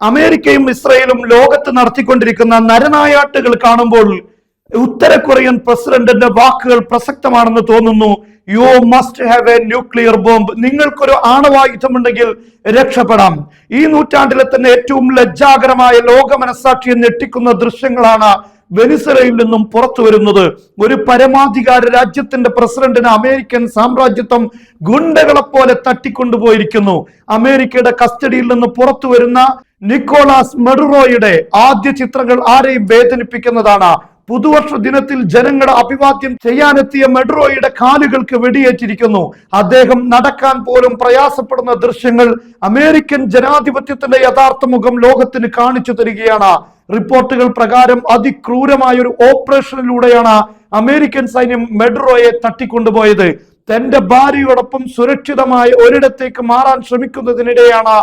അമേരിക്കയും ഇസ്രയേലും ലോകത്ത് നടത്തിക്കൊണ്ടിരിക്കുന്ന നരനായാട്ടുകൾ കാണുമ്പോൾ ഉത്തര കൊറിയൻ പ്രസിഡന്റിന്റെ വാക്കുകൾ പ്രസക്തമാണെന്ന് തോന്നുന്നു. You must have a nuclear bomb നിങ്ങൾക്കൊരു ആണവായുധമുണ്ടെങ്കിൽ രക്ഷപ്പെടാം. ഈ നൂറ്റാണ്ടിലെ തന്നെ ഏറ്റവും ലജ്ജാകരമായ ലോക മനസാക്ഷിയെ ഞെട്ടിക്കുന്ന ദൃശ്യങ്ങളാണ് വെനിസലയിൽ നിന്നും പുറത്തു വരുന്നത് ഒരു പരമാധികാര രാജ്യത്തിന്റെ പ്രസിഡന്റിന് അമേരിക്കൻ സാമ്രാജ്യത്വം ഗുണ്ടകളെ പോലെ തട്ടിക്കൊണ്ടുപോയിരിക്കുന്നു. അമേരിക്കയുടെ കസ്റ്റഡിയിൽ നിന്ന് പുറത്തു വരുന്ന നിക്കോളാസ് മെഡുറോയുടെ ആദ്യ ചിത്രങ്ങൾ ആരെയും വേദനിപ്പിക്കുന്നതാണ്. പുതുവർഷ ദിനത്തിൽ ജനങ്ങളെ അഭിവാദ്യം ചെയ്യാനെത്തിയ മെഡ്രോയുടെ കാലുകൾക്ക് വെടിയേറ്റിരിക്കുന്നു. അദ്ദേഹം നടക്കാൻ പോലും പ്രയാസപ്പെടുന്ന ദൃശ്യങ്ങൾ അമേരിക്കൻ ജനാധിപത്യത്തിന്റെ യഥാർത്ഥ മുഖം ലോകത്തിന് കാണിച്ചു തരികയാണ്. റിപ്പോർട്ടുകൾ പ്രകാരം അതിക്രൂരമായ ഒരു ഓപ്പറേഷനിലൂടെയാണ് അമേരിക്കൻ സൈന്യം മെഡ്രോയെ തട്ടിക്കൊണ്ടുപോയത്. തന്റെ ഭാര്യയോടൊപ്പം സുരക്ഷിതമായി ഒരിടത്തേക്ക് മാറാൻ ശ്രമിക്കുന്നതിനിടെയാണ്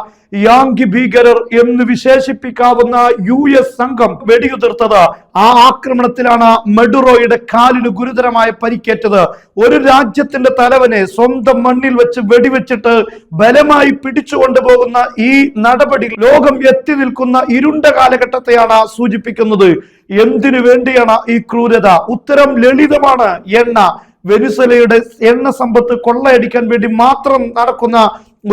യാങ്കി ഭീകരർ എന്ന് വിശേഷിപ്പിക്കാവുന്ന യു എസ് സംഘം വെടിയുതിർത്തത്. ആ ആക്രമണത്തിലാണ് മെഡുറോയുടെ കാലിന് ഗുരുതരമായ പരിക്കേറ്റത്. ഒരു രാജ്യത്തിന്റെ തലവനെ സ്വന്തം മണ്ണിൽ വെച്ച് വെടിവെച്ചിട്ട് ബലമായി പിടിച്ചുകൊണ്ടുപോകുന്ന ഈ നടപടി ലോകം എത്തി നിൽക്കുന്ന ഇരുണ്ട കാലഘട്ടത്തെയാണ് സൂചിപ്പിക്കുന്നത്. എന്തിനു വേണ്ടിയാണ് ഈ ക്രൂരത? ഉത്തരം ലളിതമാണ്. എണ്ണ. വെനിസലയുടെ എണ്ണ സമ്പത്ത് കൊള്ളയടിക്കാൻ വേണ്ടി മാത്രം നടക്കുന്ന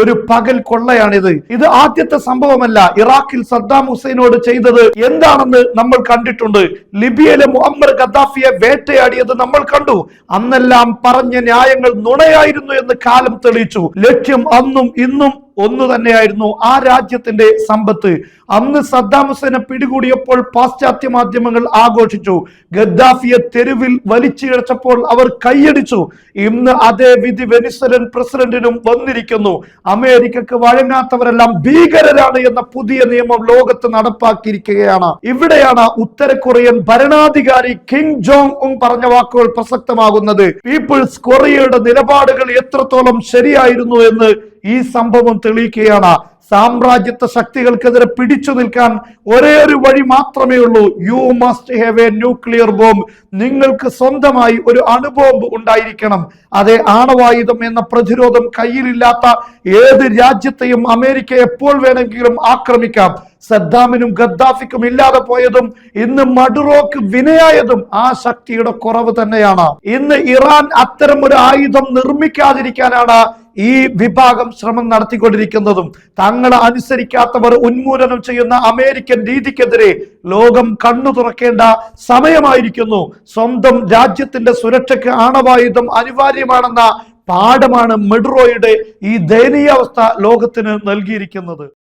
ഒരു പകൽ കൊള്ളയാണിത്. ഇത് ആദ്യത്തെ സംഭവമല്ല. ഇറാഖിൽ സദ്ദാം ഹുസൈനോട് ചെയ്തത് എന്താണെന്ന് നമ്മൾ കണ്ടിട്ടുണ്ട്. ലിബിയയിലെ മുഹമ്മർ ഖദ്ദാഫിയെ വേട്ടയാടിയത് നമ്മൾ കണ്ടു. അന്നെല്ലാം പറഞ്ഞ ന്യായങ്ങൾ നുണയായിരുന്നു എന്ന് കാലം തെളിയിച്ചു. ലക്ഷ്യം അന്നും ഇന്നും ഒന്നു തന്നെയായിരുന്നു ആ രാജ്യത്തിന്റെ സമ്പത്ത്. അന്ന് സദ്ദാം ഹുസൈനെ പിടികൂടിയപ്പോൾ പാശ്ചാത്യ മാധ്യമങ്ങൾ ആഘോഷിച്ചു. ഗദ്ദാഫിയെ തെരുവിൽ വലിച്ചിഴച്ചപ്പോൾ അവർ കൈയടിച്ചു. ഇന്ന് അതേ വിധി വെനിസ്വലൻ പ്രസിഡന്റിനും വന്നിരിക്കുന്നു. അമേരിക്കക്ക് വഴങ്ങാത്തവരെല്ലാം ഭീകരരാണ് എന്ന പുതിയ നിയമം ലോകത്ത് നടപ്പാക്കിയിരിക്കുകയാണ്. ഇവിടെയാണ് ഉത്തര കൊറിയൻ ഭരണാധികാരി കിങ് ജോങ് ഉം പറഞ്ഞ വാക്കുകൾ പ്രസക്തമാകുന്നത്. പീപ്പിൾസ് കൊറിയയുടെ നിലപാടുകൾ എത്രത്തോളം ശരിയായിരുന്നു എന്ന് ഈ സംഭവം തെളിയിക്കുകയാണ്. സാമ്രാജ്യത്വ ശക്തികൾക്കെതിരെ പിടിച്ചു നിൽക്കാൻ ഒരേ ഒരു വഴി മാത്രമേ ഉള്ളൂ. You must have a nuclear bomb നിങ്ങൾക്ക് സ്വന്തമായി ഒരു അണുബോംബ് ഉണ്ടായിരിക്കണം. അതെ ആണവായുധം എന്ന പ്രതിരോധം കയ്യിലില്ലാത്ത ഏത് രാജ്യത്തെയും അമേരിക്ക എപ്പോൾ വേണമെങ്കിലും ആക്രമിക്കാം. സദ്ദാമിനും ഗദ്ദാഫിക്കും ഇല്ലാതെ പോയതും ഇന്ന് മഡുറോക്ക് വിനയായതും ആ ശക്തിയുടെ കുറവ് തന്നെയാണ്. ഇന്ന് ഇറാൻ അത്തരം ഒരു ആയുധം നിർമ്മിക്കാതിരിക്കാനാണ് ഈ വിഭാഗം ശ്രമം നടത്തിക്കൊണ്ടിരിക്കുന്നതും തങ്ങളെ അനുസരിക്കാത്തവർ ഉന്മൂലനം ചെയ്യുന്ന അമേരിക്കൻ രീതിക്കെതിരെ ലോകം കണ്ണു തുറക്കേണ്ട സമയമായിരിക്കുന്നു. സ്വന്തം രാജ്യത്തിന്റെ സുരക്ഷയ്ക്ക് ആണവായുധം അനിവാര്യമാണെന്ന പാഠമാണ് മെഡ്രോയുടെ ഈ ദയനീയാവസ്ഥ ലോകത്തിന് നൽകിയിരിക്കുന്നത്.